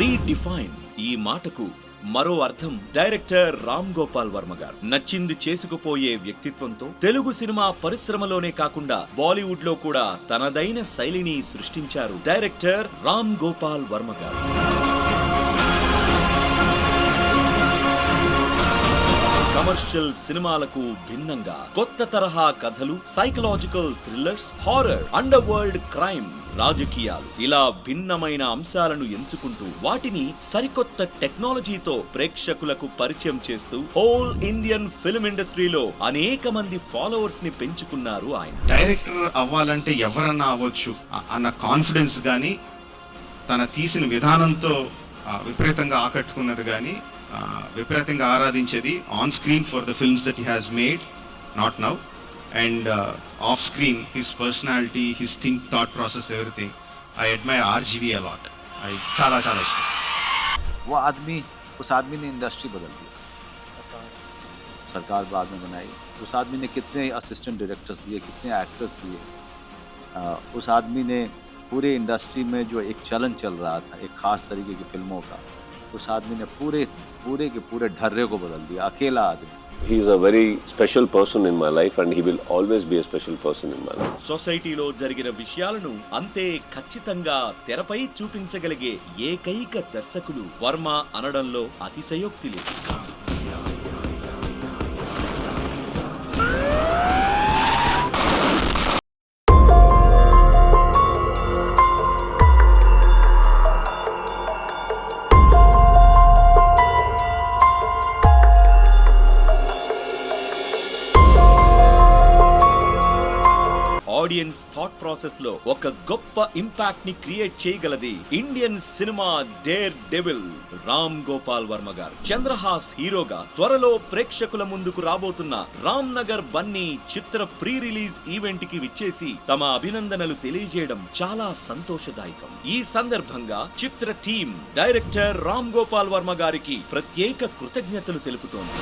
Redefine ఈ మాటకు మరో అర్థం డైరెక్టర్ రామ్ గోపాల్ వర్మ గారు. నచ్చింది చేసుకుపోయే వ్యక్తిత్వంతో తెలుగు సినిమా పరిశ్రమలోనే కాకుండా బాలీవుడ్లో కూడా తనదైన శైలిని సృష్టించారు డైరెక్టర్ రామ్ గోపాల్ వర్మ గారు. కమర్షియల్ సినిమాలకు భిన్నంగా కొత్త తరహా కథలు psychological thrillers horror underworld crime రాజకీయాలు ఇలా భిన్నమైన అంశాలను ఎంచుకుంటూ వాటిని సరికొత్త టెక్నాలజీతో ప్రేక్షకులకు పరిచయం చేస్తూ హోల్ ఇండియన్ ఫిల్మ్ ఇండస్ట్రీలో అనేక మంది ఫాలోవర్స్ని పెంచుకున్నారు ఆయన డైరెక్టర్ అవ్వాలంటే ఎవరన్నా అవ్వచ్చు అన్న కాన్ఫిడెన్స్ కానీ తన తీసిన విధానంతో ఆ, విపరీతంగా ఆకట్టుకున్నది కానీ విపరీతంగా ఆరాధించేది on screen for the films that he has made not now and off screen his personality his think thought process everything I admire RGV a lot I చాలా చాలా ఇష్టం वो आदमी उस आदमी ने इंडस्ट्री बदल दी सरकार बाद में बनाई उस आदमी ने कितने असिस्टेंट डायरेक्टर्स दिए कितने एक्टर्स दिए अ, उस आदमी ने पूरे इंडस्ट्री में जो एक चलन चल रहा था एक खास तरीके की फिल्मों का उस आदमी ने पूरे पूरे के पूरे ढर्रे को बदल दिया अकेला आदमी He is a very special person in my life and he will always be a special person in my life. సొసైటీలో జరిగిన విషయాలను అంతే ఖచ్చితంగా తెరపై చూపించగలిగే ఏకైక దర్శకుడు వర్మ అనడంలో అతిశయోక్తి లేదు ఆడియన్స్ థాట్ ప్రాసెస్లో ఒక గొప్ప ఇంపాక్ట్ని create చేయగలది Indian cinema daredevil Ram Gopal Varma గారు. చంద్రహాస్ హీరోగా త్వరలో ప్రేక్షకుల ముందుకు రాబోతున్న రామ్ నగర్ బన్నీ చిత్ర ప్రీ రిలీజ్ ఈవెంట్కి విచ్చేసి తమ అభినందనలు తెలియజేయడం చాలా సంతోషదాయకం. ఈ సందర్భంగా చిత్ర టీం డైరెక్టర్ రామ్ గోపాల్ వర్మ గారికి ప్రత్యేక కృతజ్ఞతలు తెలుపుతోంది.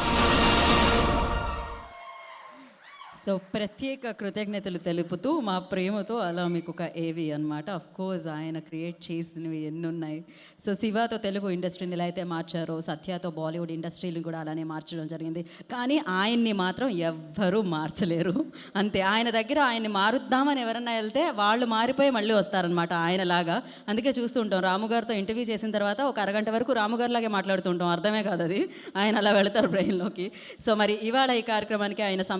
సో ప్రత్యేక కృతజ్ఞతలు తెలుపుతూ మా ప్రేమతో అలా మీకు ఒక ఏవి అనమాట కోర్స్ ఆయన క్రియేట్ చేసినవి ఎన్ని ఉన్నాయి సో శివతో తెలుగు ఇండస్ట్రీని ఎలా అయితే మార్చారో సత్యతో బాలీవుడ్ ఇండస్ట్రీని కూడా అలానే మార్చడం జరిగింది. కానీ ఆయన్ని మాత్రం ఎవ్వరూ మార్చలేరు. అంతే ఆయన దగ్గర ఆయన్ని మారుద్దామని ఎవరన్నా వెళ్తే వాళ్ళు మారిపోయి మళ్ళీ వస్తారనమాట ఆయనలాగా. అందుకే చూస్తుంటాం రాముగారితో ఇంటర్వ్యూ చేసిన తర్వాత ఒక అరగంట వరకు రాముగారిలాగే మాట్లాడుతుంటాం అర్థమే కాదు అది ఆయన అలా వెళతారు బ్రెయిన్లోకి సో మరి ఇవాళ ఈ కార్యక్రమానికి ఆయన